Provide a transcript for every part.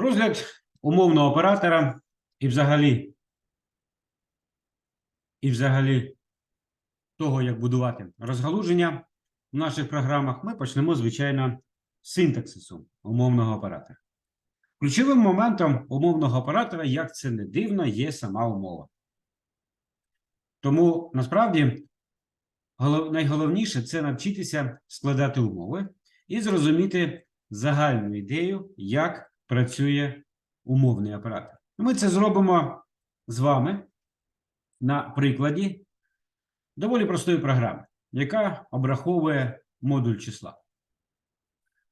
Розгляд умовного оператора і взагалі, і взагалі того, як будувати розгалуження в наших програмах, ми почнемо, звичайно, з синтаксису умовного оператора. Ключовим моментом умовного оператора, як це не дивно, є сама умова. Тому насправді голов- найголовніше це навчитися складати умови і зрозуміти загальну ідею, як працює умовний оператор. Ми це зробимо з вами на прикладі доволі простої програми, яка обраховує модуль числа.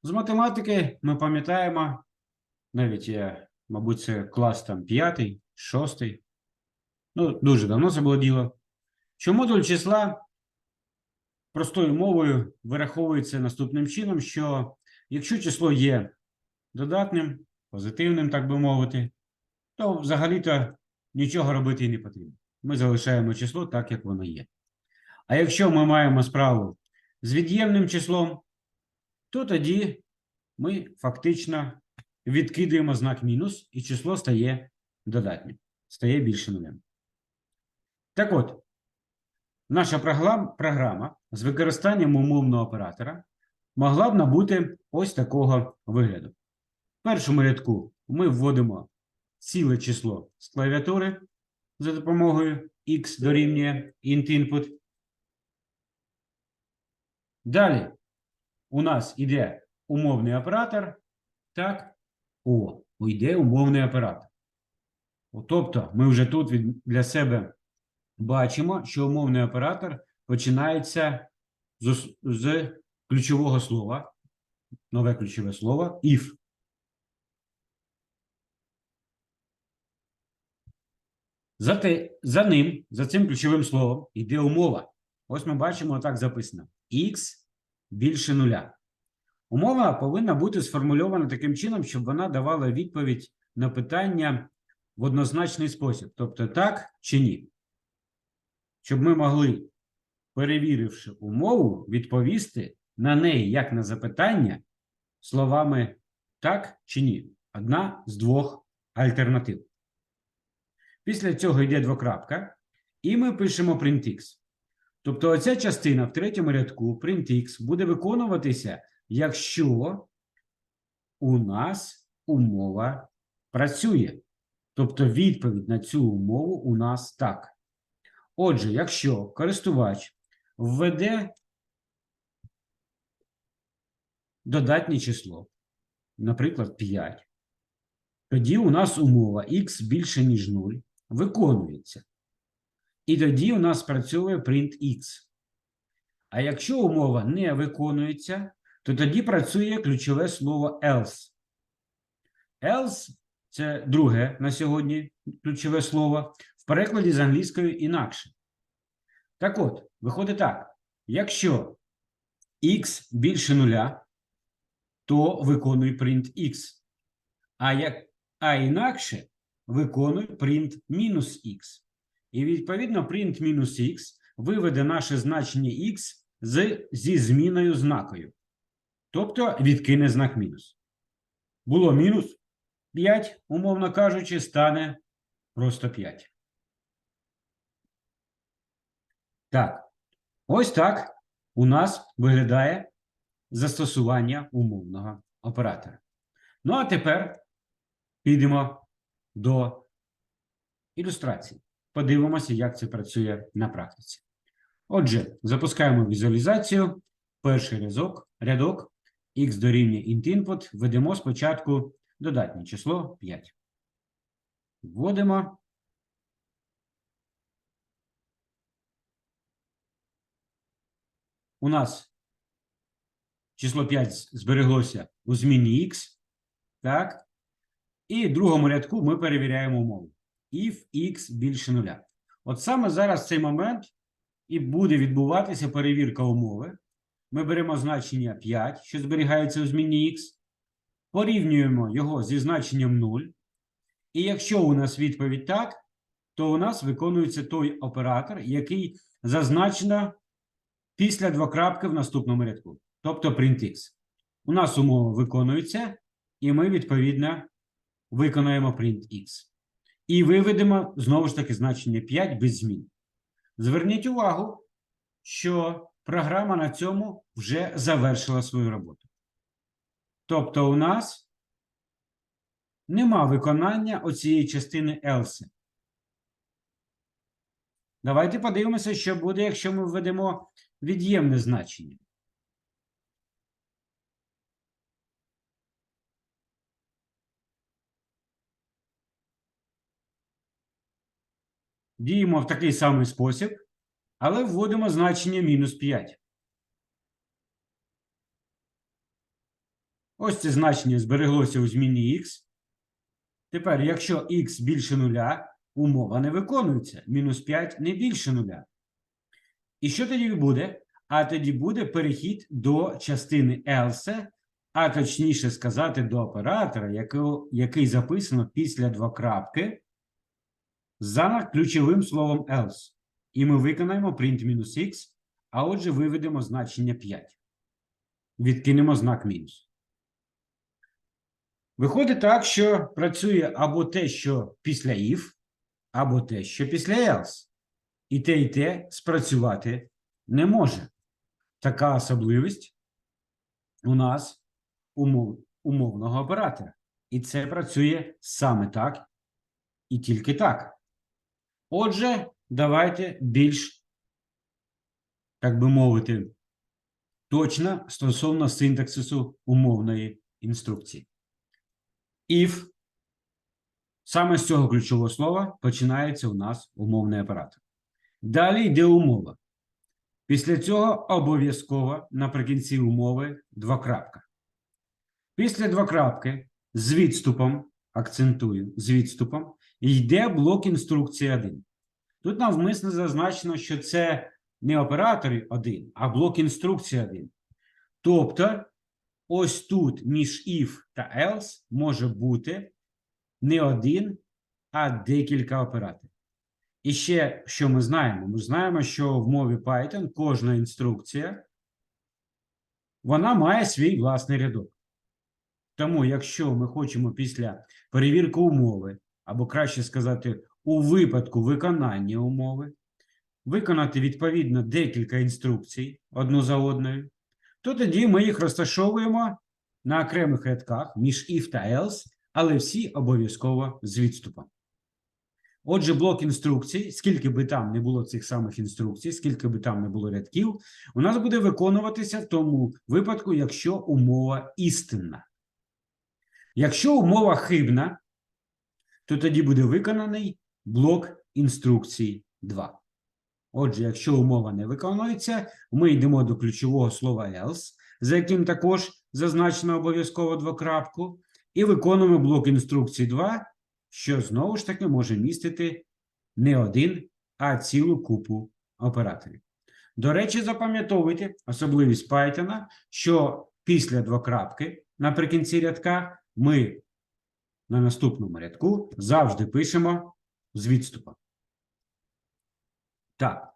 З математики ми пам'ятаємо, навіть мабуть, це клас там п'ятий, шостий. Ну, дуже давно це було діло. Що модуль числа простою мовою вираховується наступним чином, що якщо число є додатним, позитивним, так би мовити, то взагалі-то нічого робити і не потрібно. Ми залишаємо число так, як воно є. А якщо ми маємо справу з від'ємним числом, то тоді ми фактично відкидаємо знак мінус, і число стає додатнім, стає більше нулем. Так от, наша програма з використанням умовного оператора могла б набути ось такого вигляду. Першому рядку ми вводимо ціле число з клавіатури за допомогою x дорівнює int input. Далі у нас іде умовний оператор. Так, о, йде умовний оператор. Тобто, ми вже тут від, для себе бачимо, що умовний оператор починається з, з ключового слова, нове ключове слово if. Зате, за ним, за цим ключовим словом, йде умова. Ось ми бачимо, так записано: x більше нуля. Умова повинна бути сформульована таким чином, щоб вона давала відповідь на питання в однозначний спосіб, тобто так чи ні. Щоб ми могли, перевіривши умову, відповісти на неї як на запитання словами так чи ні. Одна з двох альтернатив. Після цього йде двокрапка, і ми пишемо printx. Тобто оця частина в третьому рядку printx буде виконуватися, якщо у нас умова працює. Тобто відповідь на цю умову у нас так. Отже, якщо користувач введе додатнє число, наприклад, 5, тоді у нас умова x більше, ніж 0 виконується. І тоді у нас працює print x. А якщо умова не виконується, то тоді працює ключове слово else. Else – це друге на сьогодні ключове слово в перекладі з англійської інакше. Так от, виходить так: якщо x більше нуля, то виконуй print x. А, як, а інакше виконуй print мінус x. І відповідно print мінус x виведе наше значення x з, зі зміною знакою. Тобто відкине знак мінус. Було мінус 5, умовно кажучи, стане просто 5. Так, ось так у нас виглядає застосування умовного оператора. Ну, а тепер підемо до ілюстрації. Подивимося, як це працює на практиці. Отже, запускаємо візуалізацію. Перший рядок, рядок x дорівнює int input. Введемо спочатку додатнє число 5. Вводимо. У нас число 5 збереглося у зміні x. Так. І в другому рядку ми перевіряємо умову. If x більше нуля. От саме зараз цей момент і буде відбуватися перевірка умови. Ми беремо значення 5, що зберігається у зміні x, порівнюємо його зі значенням 0. І якщо у нас відповідь так, то у нас виконується той оператор, який зазначено після двокрапки в наступному рядку, тобто printx. У нас умова виконується, і ми відповідно виконаємо print x. І виведемо знову ж таки значення 5 без змін. Зверніть увагу, що програма на цьому вже завершила свою роботу. Тобто, у нас нема виконання оцієї частини else. Давайте подивимося, що буде, якщо ми введемо від'ємне значення. Діємо в такий самий спосіб, але вводимо значення мінус 5. Ось це значення збереглося у зміні х. Тепер, якщо х більше нуля, умова не виконується. Мінус 5 не більше нуля. І що тоді буде? А тоді буде перехід до частини else, а точніше сказати, до оператора, який, записано після двокрапки за ключовим словом else. І ми виконаємо print-x, а отже, виведемо значення 5. Відкинемо знак мінус. Виходить так, що працює або те, що після if, або те, що після else. І те, і те спрацювати не може. Така особливість у нас умов, умовного оператора. І це працює саме так і тільки так. Отже, давайте більш, так би мовити, точно стосовно синтаксису умовної інструкції. If саме з цього ключового слова починається у нас умовний оператор. Далі йде умова. Після цього обов'язково наприкінці умови двокрапка. Після двокрапки з відступом, акцентую, з відступом, йде блок інструкції 1. Тут навмисно зазначено, що це не оператор 1, а блок інструкції 1. Тобто, ось тут між if та else може бути не один, а декілька операторів. І ще, що ми знаємо? Ми знаємо, що в мові Python кожна інструкція вона має свій власний рядок. Тому, якщо ми хочемо після перевірки умови, або краще сказати, у випадку виконання умови, виконати відповідно декілька інструкцій одну за одною, то тоді ми їх розташовуємо на окремих рядках між if та else, але всі обов'язково з відступом. Отже, блок інструкцій, скільки би там не було цих самих інструкцій, скільки би там не було рядків, у нас буде виконуватися в тому випадку, якщо умова істинна. Якщо умова хибна, то тоді буде виконаний блок інструкцій 2. Отже, якщо умова не виконується, ми йдемо до ключового слова else, за яким також зазначено обов'язково двокрапку, і виконуємо блок інструкцій 2, що знову ж таки може містити не один, а цілу купу операторів. До речі, запам'ятовуйте особливість Python, що після двокрапки наприкінці рядка ми на наступному рядку завжди пишемо з відступом. Так.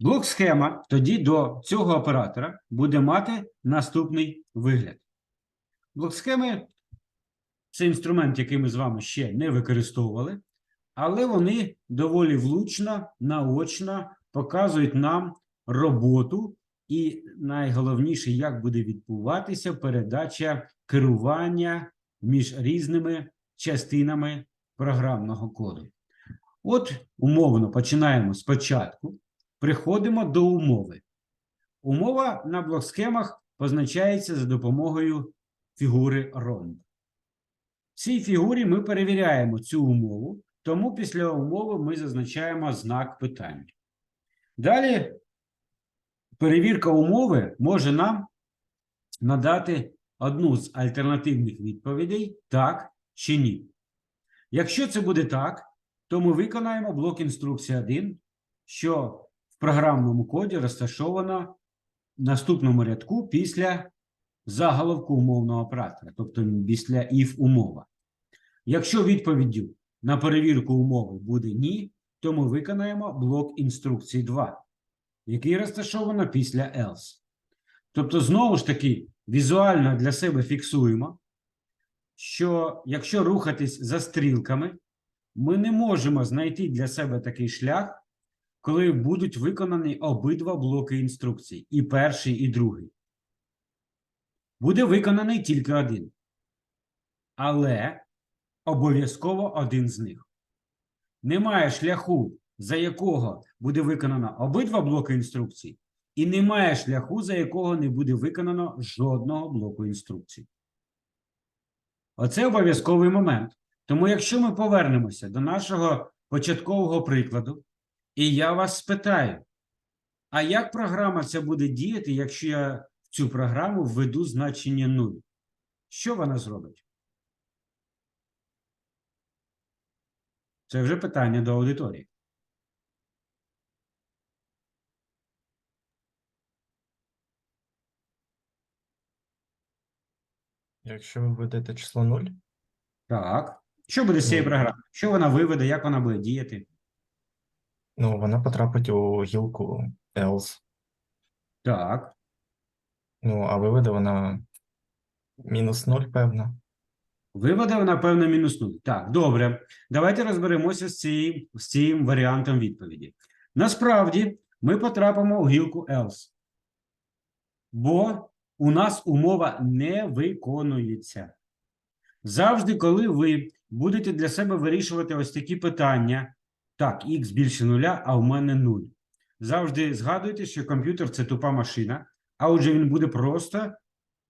Блок схема тоді до цього оператора буде мати наступний вигляд. Блок схеми це інструмент, який ми з вами ще не використовували, але вони доволі влучно, наочно показують нам роботу і найголовніше, як буде відбуватися передача керування між різними частинами програмного коду. От умовно починаємо спочатку, приходимо до умови. Умова на блок-схемах позначається за допомогою фігури ромб. В цій фігурі ми перевіряємо цю умову, тому після умови ми зазначаємо знак питання. Далі перевірка умови може нам надати одну з альтернативних відповідей так чи ні. Якщо це буде так, то ми виконаємо блок інструкції 1, що в програмному коді розташовано в наступному рядку після заголовку умовного оператора, тобто після if умова. Якщо відповіддю на перевірку умови буде ні, то ми виконаємо блок інструкції 2, який розташовано після else. Тобто, знову ж таки, візуально для себе фіксуємо, що якщо рухатись за стрілками, ми не можемо знайти для себе такий шлях, коли будуть виконані обидва блоки інструкцій, і перший, і другий. Буде виконаний тільки один. Але обов'язково один з них. Немає шляху, за якого буде виконано обидва блоки інструкцій, і немає шляху, за якого не буде виконано жодного блоку інструкцій. Оце обов'язковий момент. Тому, якщо ми повернемося до нашого початкового прикладу, і я вас спитаю, а як програма ця буде діяти, якщо я в цю програму введу значення 0? Що вона зробить? Це вже питання до аудиторії. Якщо ви введете число 0, Так. Що буде з цієї Ну. програми? Що вона виведе, як вона буде діяти? ну вона потрапить у гілку else. Так. Ну, а виведе вона мінус 0, певно. Виведе вона, певно, мінус 0. Так, добре. Давайте розберемося з, цією, з цим варіантом відповіді. Насправді, ми потрапимо у гілку else. Бо у нас умова не виконується. Завжди, коли ви будете для себе вирішувати ось такі питання, так, х більше нуля, а у мене 0. Завжди згадуйте, що комп'ютер це тупа машина, а отже, він буде просто,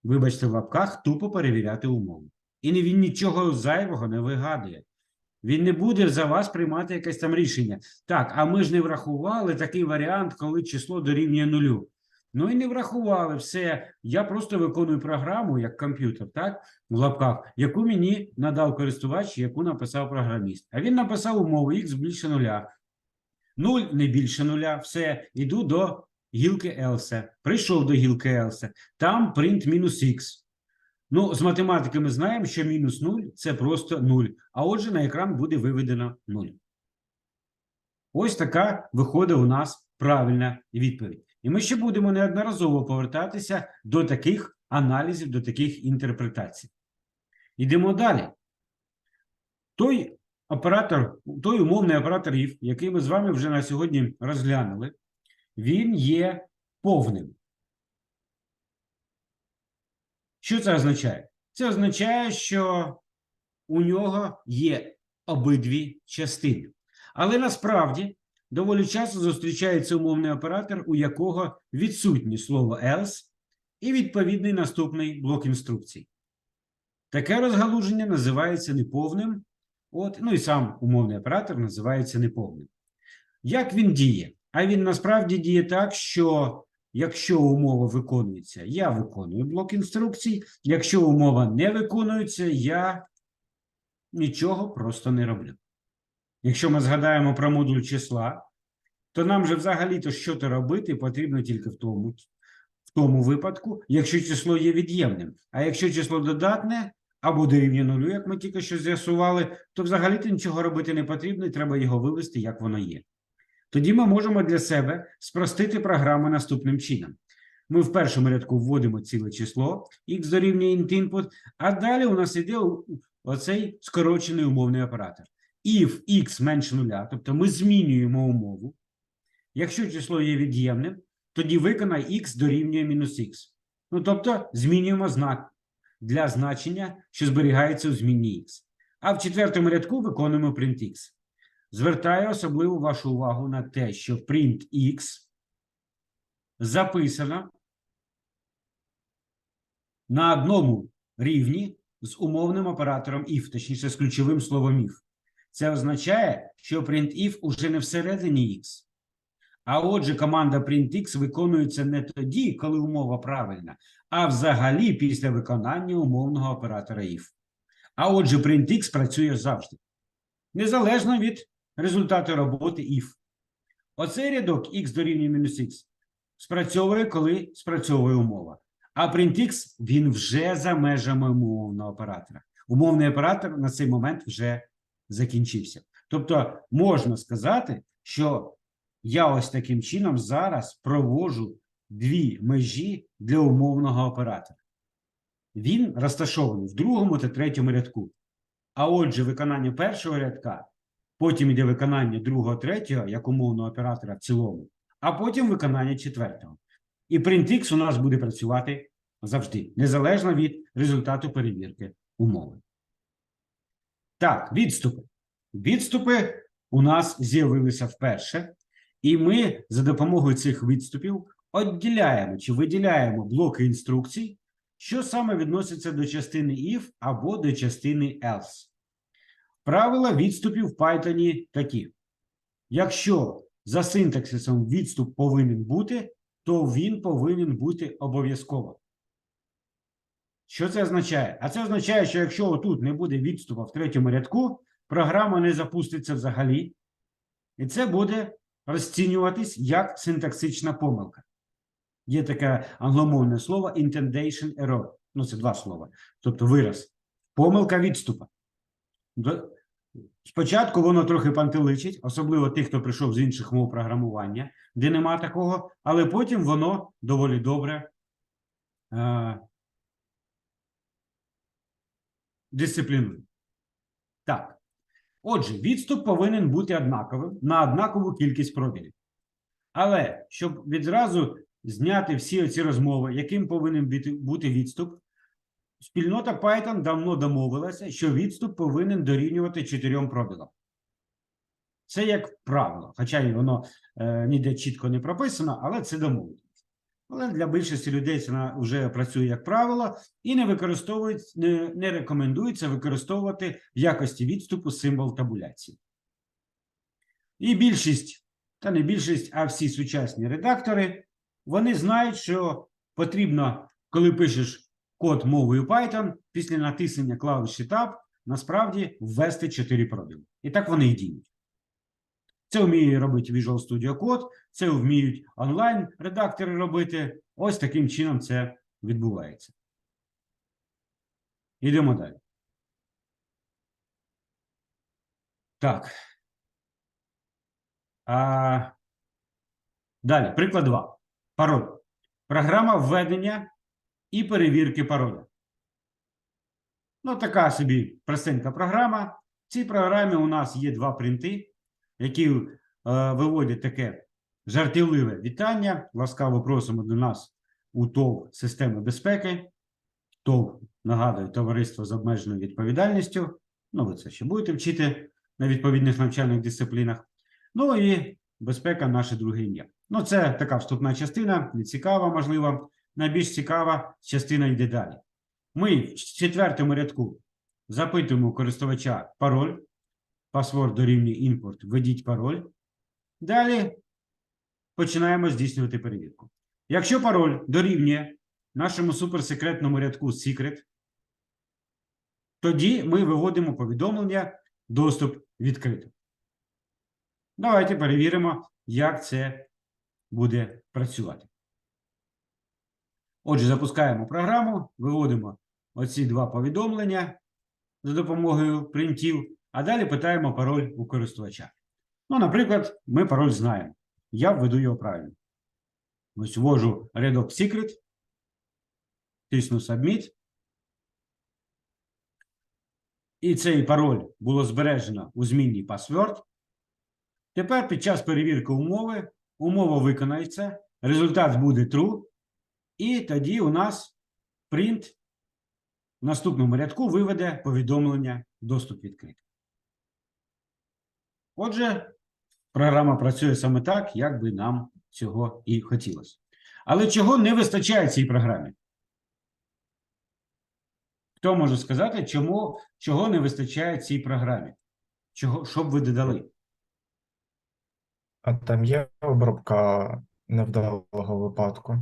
вибачте, в лапках, тупо перевіряти умову. І він нічого зайвого не вигадує. Він не буде за вас приймати якесь там рішення. Так, а ми ж не врахували такий варіант, коли число дорівнює нулю. Ну і не врахували все. Я просто виконую програму як комп'ютер, так, в лапках, яку мені надав користувач, яку написав програміст. А він написав умову х більше нуля. 0 не більше нуля. Все, іду до гілки else. Прийшов до гілки else. Там print мінус х. Ну, з математики ми знаємо, що мінус 0 – це просто 0. А отже, на екран буде виведено 0. Ось така виходить у нас правильна відповідь. І ми ще будемо неодноразово повертатися до таких аналізів, до таких інтерпретацій. Йдемо далі. Той оператор, той умовний оператор if, який ми з вами вже на сьогодні розглянули, він є повним. Що це означає? Це означає, що у нього є обидві частини. Але насправді доволі часто зустрічається умовний оператор, у якого відсутнє слово else і відповідний наступний блок інструкцій. Таке розгалуження називається неповним. От, ну і сам умовний оператор називається неповним. Як він діє? А він насправді діє так, що якщо умова виконується, я виконую блок інструкцій. Якщо умова не виконується, я нічого просто не роблю. Якщо ми згадаємо про модуль числа, то нам же взагалі-то що то робити потрібно тільки в тому, в тому випадку, якщо число є від'ємним. А якщо число додатне або дорівнює нулю, як ми тільки що з'ясували, то взагалі-то нічого робити не потрібно, і треба його вивести, як воно є. Тоді ми можемо для себе спростити програму наступним чином. Ми в першому рядку вводимо ціле число, x дорівнює int input, а далі у нас іде оцей скорочений умовний оператор. If x менше нуля, тобто ми змінюємо умову. Якщо число є від'ємним, тоді виконай x дорівнює мінус х. Ну, тобто змінюємо знак для значення, що зберігається у змінні x. А в четвертому рядку виконуємо print x. Звертаю особливу вашу увагу на те, що print x записано на одному рівні з умовним оператором if, точніше з ключовим словом if. Це означає, що printf уже не всередині x. А отже, команда printx виконується не тоді, коли умова правильна, а взагалі після виконання умовного оператора if. А отже, printx працює завжди. Незалежно від результату роботи if. Оцей рядок x дорівнює мінус х спрацьовує, коли спрацьовує умова. А printx він вже за межами умовного оператора. Умовний оператор на цей момент вже закінчився. Тобто можна сказати, що я ось таким чином зараз проводжу дві межі для умовного оператора. він розташований в другому та третьому рядку. А отже, виконання першого рядка, потім йде виконання другого, третього, як умовного оператора в цілому, а потім виконання четвертого. І printx у нас буде працювати завжди, незалежно від результату перевірки умови. Так, відступи. Відступи у нас з'явилися вперше, і ми за допомогою цих відступів відділяємо чи виділяємо блоки інструкцій, що саме відноситься до частини if або до частини else. Правила відступів в Python такі: якщо за синтаксисом відступ повинен бути, то він повинен бути обов'язково. Що це означає? А це означає, що якщо отут не буде відступу в третьому рядку, програма не запуститься взагалі, і це буде розцінюватись як синтаксична помилка. Є таке англомовне слово intonation error. Ну, це два слова. Тобто вираз. Помилка відступа. Спочатку воно трохи пантеличить, особливо тих, хто прийшов з інших мов програмування, де нема такого, але потім воно доволі добре е, дисциплінує. Так. Отже, відступ повинен бути однаковим на однакову кількість пробілів. Але щоб відразу зняти всі ці розмови, яким повинен бути- відступ, спільнота Python давно домовилася, що відступ повинен дорівнювати чотирьом пробілам. Це як правило, хоча й воно е, ніде чітко не прописано, але це домовленість. Але для більшості людей це вже працює як правило і не використовують, не, рекомендується використовувати в якості відступу символ табуляції. І більшість, та не більшість, а всі сучасні редактори, вони знають, що потрібно, коли пишеш код мовою Python, після натиснення клавіші Tab, насправді ввести 4 пробіли. І так вони і діють. Це вміє робити Visual Studio Code, це вміють онлайн-редактори робити. Ось таким чином це відбувається. Йдемо далі. Так. А, далі, приклад 2. Пароль. Програма введення і перевірки пароля. Ну, така собі простенька програма. В цій програмі у нас є два принти, які е, виводять таке жартівливе вітання. Ласкаво просимо до нас у ТОВ системи безпеки. ТОВ, нагадую, товариство з обмеженою відповідальністю. Ну, ви це ще будете вчити на відповідних навчальних дисциплінах. Ну і безпека наше друге ім'я. Ну, це така вступна частина, не цікава, можливо. Найбільш цікава частина йде далі. Ми в четвертому рядку запитуємо користувача пароль. Пасворд дорівнює імпорт, введіть пароль. Далі починаємо здійснювати перевірку. Якщо пароль дорівнює нашому суперсекретному рядку secret, тоді ми виводимо повідомлення доступ відкрито. Давайте перевіримо, як це буде працювати. Отже, запускаємо програму, виводимо оці два повідомлення за допомогою принтів, а далі питаємо пароль у користувача. Ну, наприклад, ми пароль знаємо. Я введу його правильно. Ось ввожу рядок secret, тисну Submit. І цей пароль було збережено у змінній password. Тепер під час перевірки умови умова виконається, результат буде true, і тоді у нас print в наступному рядку виведе повідомлення доступ відкритий. Отже, програма працює саме так, як би нам цього і хотілося. Але чого не вистачає цій програмі? Хто може сказати, чому, чого не вистачає цій програмі? Чого, що б ви додали? А там є обробка невдалого випадку.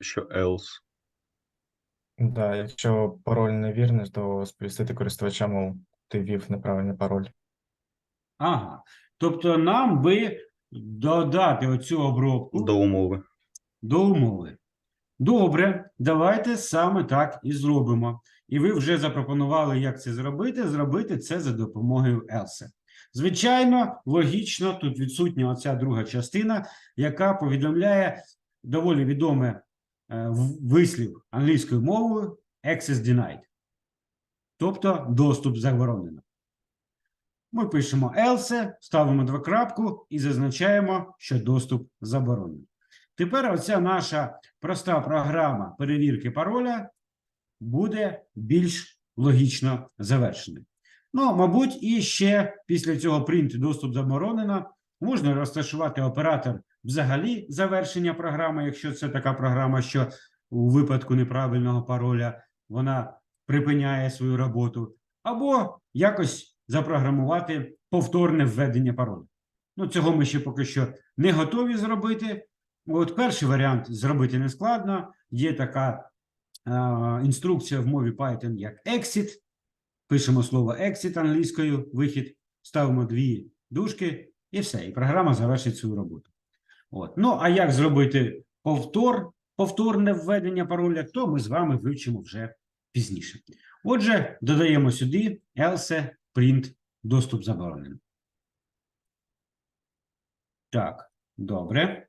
Що else? Да, якщо пароль невірний, то сповістити користувача, мов ти ввів неправильний пароль. Ага. Тобто нам би додати оцю обробку До умови. до умови. Добре, давайте саме так і зробимо. І ви вже запропонували, як це зробити. Зробити це за допомогою else. Звичайно, логічно, тут відсутня оця друга частина, яка повідомляє доволі відоме вислів англійською мовою access denied. Тобто доступ заборонено. Ми пишемо else, ставимо двокрапку і зазначаємо, що доступ заборонений. Тепер оця наша проста програма перевірки пароля буде більш логічно завершеною. Ну, мабуть, і ще після цього print доступ заборонено можна розташувати оператор взагалі завершення програми, якщо це така програма, що у випадку неправильного пароля вона припиняє свою роботу, або якось запрограмувати повторне введення пароля. Ну, цього ми ще поки що не готові зробити. От перший варіант зробити не складно. Є така е, інструкція в мові Python як exit. Пишемо слово exit англійською, вихід, ставимо дві дужки, і все. І програма завершить свою роботу. От. Ну, а як зробити повтор, повторне введення пароля, то ми з вами вивчимо вже пізніше. Отже, додаємо сюди else print доступ заборонений. Так, добре.